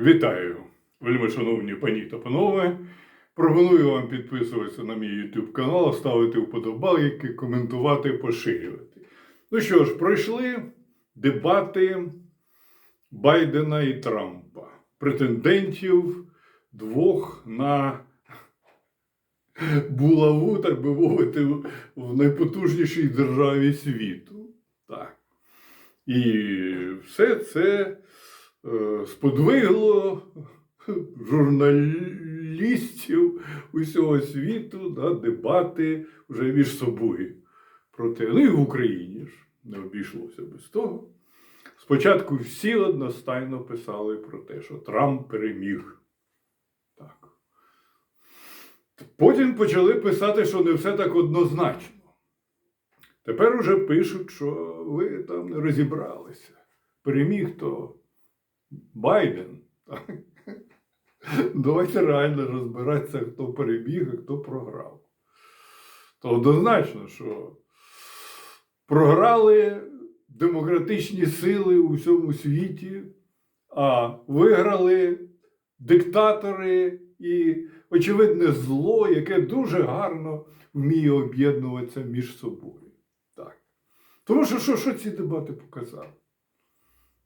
Вітаю, вельми шановні пані та панове. Пропоную вам підписуватися на мій YouTube канал, ставити вподобайки, коментувати, поширювати. Ну що ж, пройшли дебати Байдена і Трампа, претендентів двох на булаву, так би мовити, в найпотужнішій державі світу. Так. І все це сподвигло журналістів усього світу на дебати вже між собою. Про те, ну і в Україні ж не обійшлося без того. Спочатку всі одностайно писали про те, що Трамп переміг. Так. Потім почали писати, що не все так однозначно. Тепер уже пишуть, що ви там не розібралися. Переміг то Байден. Давайте реально розбиратися, хто переміг, а хто програв. То однозначно, що програли демократичні сили у всьому світі, а виграли диктатори і очевидне зло, яке дуже гарно вміє об'єднуватися між собою. Так. Тому що що, що ці дебати показали?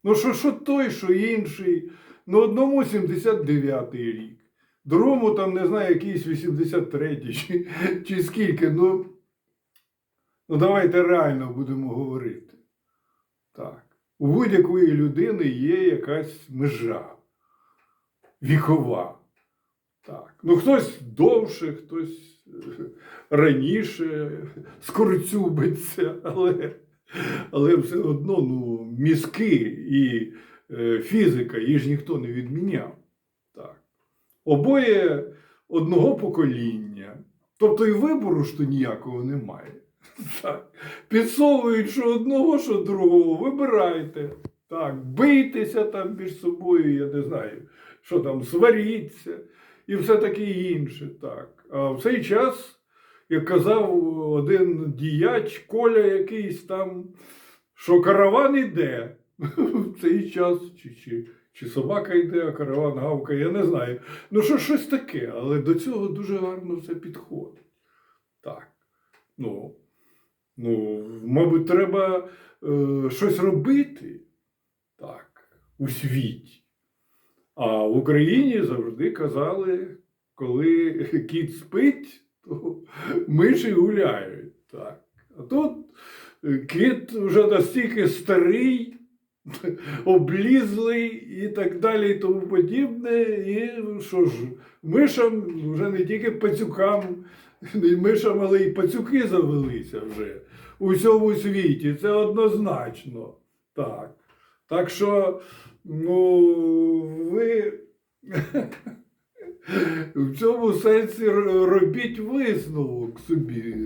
Ну, що, що той, що інший, ну одному 79-й рік, другому там не знаю, якийсь 83-й чи, чи скільки. Ну, ну давайте реально будемо говорити. Так. У будь-якої людини є якась межа вікова. Так. Ну, хтось довше, хтось е, раніше скорцюбиться, але, але все одно ну, мізки і е, фізика її ж ніхто не відміняв. Так. Обоє одного покоління. Тобто і вибору ж то ніякого немає. Так. Підсовують, що одного, що другого, вибирайте. Так, бийтеся там між собою, я не знаю, що там, сваріться і все таке інше. Так. А в цей час, як казав один діяч, Коля якийсь там, що караван іде в цей час, чи, чи, чи собака йде, а караван гавкає, я не знаю. Ну, що щось таке, але до цього дуже гарно все підходить. Так. Ну, ну мабуть, треба е, щось робити так, у світі. А в Україні завжди казали, коли кіт спить, то миші гуляють. Так. А тут е, кіт вже настільки старий, облізлий і так далі, і тому подібне. І що ж, мишам вже не тільки пацюкам, не мишам, але й пацюки завелися вже у всьому світі. Це однозначно. Так. Так що, ну, ви в цьому сенсі робіть висновок собі.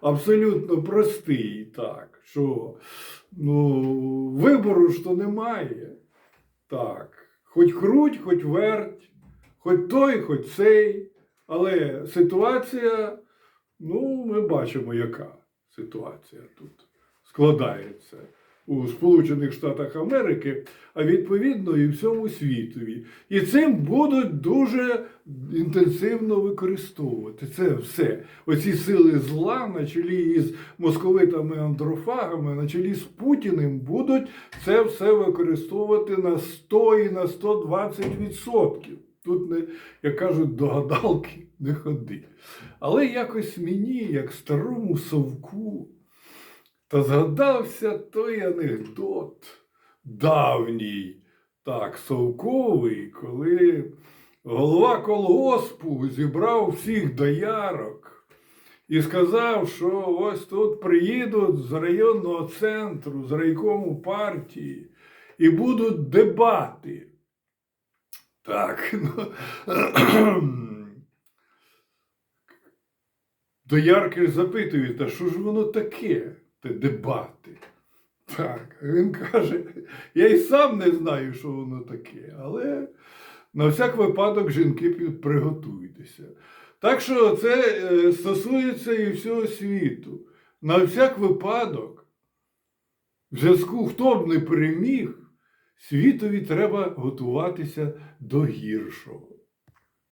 Абсолютно простий, так. Що ну, вибору ж то немає. Так. Хоч круть, хоч верть, хоч той, хоч цей. Але ситуація, ну, ми бачимо, яка ситуація тут складається у Сполучених Штатах Америки, а відповідно і всьому світові. І цим будуть дуже інтенсивно використовувати це все. Оці сили зла на чолі із московитами андрофагами, на чолі з Путіним будуть це все використовувати на 100 і на 120 відсотків. Тут, не, як кажуть, до гадалки не ходи. Але якось мені, як старому совку, та згадався той анекдот давній, так, совковий, коли голова колгоспу зібрав всіх доярок і сказав, що ось тут приїдуть з районного центру, з райкому партії, і будуть дебати. Так. ну, Доярки ж запитують, а що ж воно таке, дебати? Так, він каже, я й сам не знаю, що воно таке, але на всяк випадок жінки приготуйтеся. Так що це е, стосується і всього світу. На всяк випадок, в зв'язку, хто б не переміг, світові треба готуватися до гіршого.